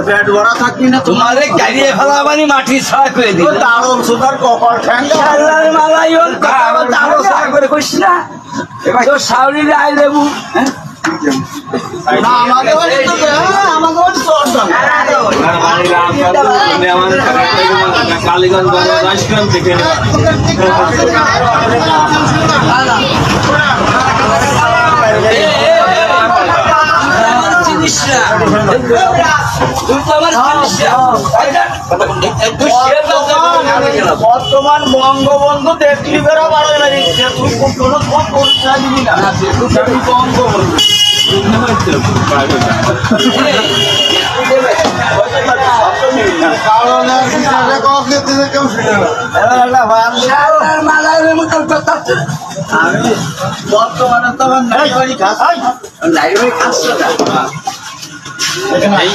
পেট ভরা থাকবি না তোমার গাড়িয়ে ফেলা মানে মাটি ছড়া করে কপাল ঠ্যাঙ্গা মালাই ওর কথা আবার করে কইস না তোর সাউরিরে দেবু হ্যাঁ? হ্যাঁ, কালীগঞ্জ থেকে বর্তমান বঙ্গবন্ধু দেখলি তুই কোনো দিবি না। বঙ্গবন্ধু আমি বর্তমানে তো আমার নাই খাস নাই খাস না ആയി